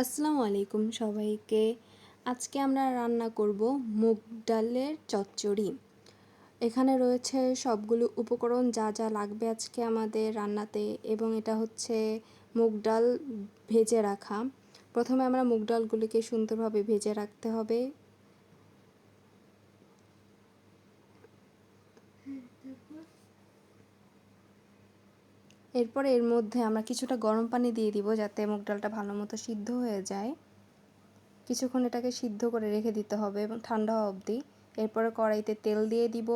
আসসালামু আলাইকুম সবাইকে। আজকে আমরা রান্না করব মুগ ডালের চচ্চড়ি। এখানে রয়েছে সবগুলো উপকরণ, যা যা লাগবে আজকে আমাদের রান্নাতে, এবং এটা হচ্ছে মুগ ডাল ভেজে রাখা। প্রথমে আমরা মুগ ডালগুলিকে সুন্দরভাবে ভেজে রাখতে হবে। এরপরে এর মধ্যে আমরা কিছুটা গরম পানি দিয়ে দিব যাতে মুগ ডালটা ভালো মতো সিদ্ধ হয়ে যায়। কিছুক্ষণ এটাকে সিদ্ধ করে রেখে দিতে হবে এবং ঠান্ডা হওয়া অবধি। এরপরে কড়াইতে তেল দিয়ে দিব।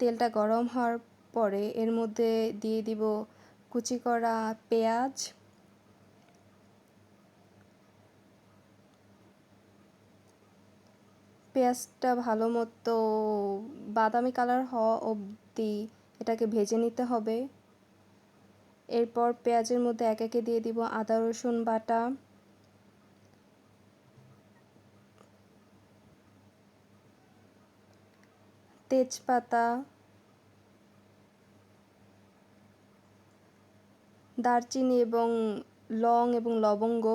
তেলটা গরম হওয়ার পরে এর মধ্যে দিয়ে দিব কুচি করা পেঁয়াজ। পেঁয়াজটা ভালো মতো বাদামি কালার হওয়া অবধি এটাকে ভেজে নিতে হবে। এরপর পেঁয়াজের মধ্যে এক একে দিয়ে দিব আদা, রসুন বাটা। তেজপাতা। দারচিনি এবং লং এবং লবঙ্গ।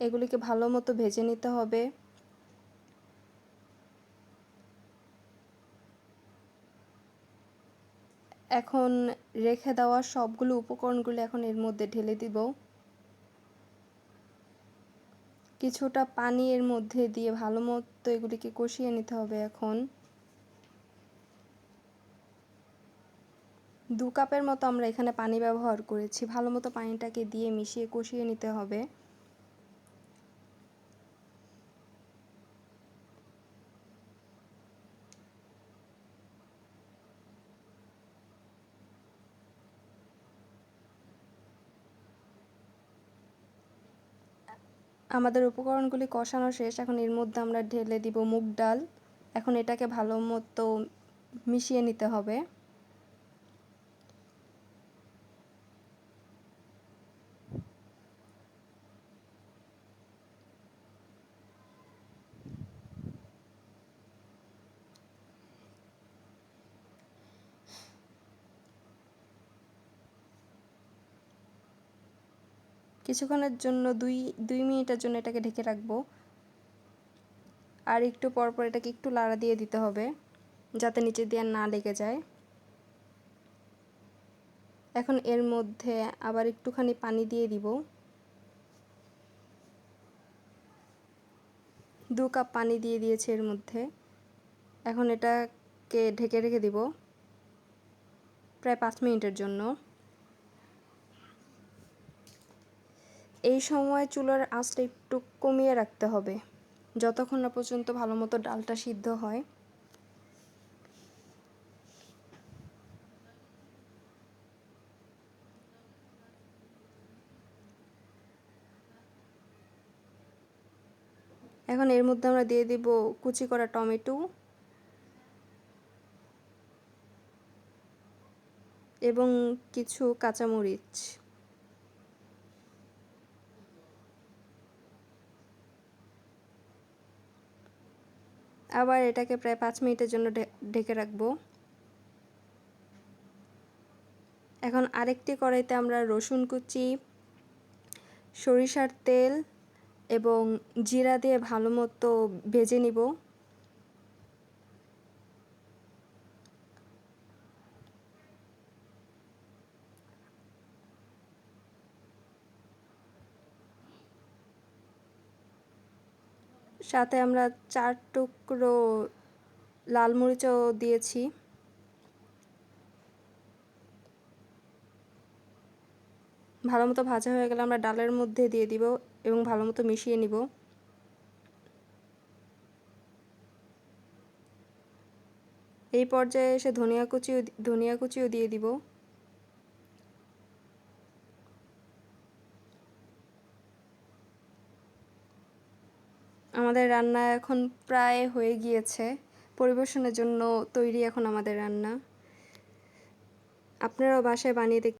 এগুলিকে ভালো মতো ভেজে নিতে হবে। এখন রেখে দেওয়া সবগুলো উপকরণগুলো এখন এর মধ্যে ঢেলে দিব। কিছুটা পানি এর মধ্যে দিয়ে ভালো মতো এগুলিকে কষিয়ে নিতে হবে এখন। দু কাপের মতো আমরা এখানে পানি ব্যবহার করেছি। ভালো মতো পানিটাকে দিয়ে মিশিয়ে কষিয়ে নিতে হবে। আমাদের উপকরণগুলি কষানো শেষ, এখন এর মধ্যে আমরা ঢেলে দিব মুগ ডাল। এখন এটাকে ভালো মতো মিশিয়ে নিতে হবে। কিছুক্ষণের জন্য দুই দুই মিনিটের জন্য এটাকে ঢেকে রাখব। আর একটু পর পর এটাকে একটু লাড়া দিয়ে দিতে হবে, যাতে নিচে দিয়ে না লেগে যায়। এখন এর মধ্যে আবার একটুখানি পানি দিয়ে দিব। দু কাপ পানি দিয়ে দিয়েছে এর মধ্যে। এখন এটাকে ঢেকে রেখে দিব, প্রায় পাঁচ মিনিটের জন্য। এই সময় চুলার আঁচটা একটু কমিয়ে রাখতে হবে। যতক্ষণ না পর্যন্ত ভালো মতো ডালটা সিদ্ধ হয়। এখন এর মধ্যে আমরা দিয়ে দিব কুচি করা টমেটো। এবং কিছু কাঁচামরিচ। আবার এটাকে প্রায় পাঁচ মিনিটের জন্য ঢেকে রাখব। এখন আরেকটি কড়াইতে আমরা রসুন কুচি, সরিষার তেল এবং জিরা দিয়ে ভালো মতো ভেজে নিব। সাথে আমরা চার টুকরো লাল মরিচও দিয়েছি। ভালো মতো ভাজা হয়ে গেলে আমরা ডালের মধ্যে দিয়ে দিব এবং ভালো মতো মিশিয়ে নিব। এই পর্যায়ে এসে ধনিয়া কুচিও ধনিয়া কুচিও দিয়ে দিব। আমাদের রান্না এখন প্রায় হয়ে গিয়েছে। পরিবেশনের জন্য তৈরি এখন আমাদের রান্না। আপনারাও বাসায় বানিয়ে দেখ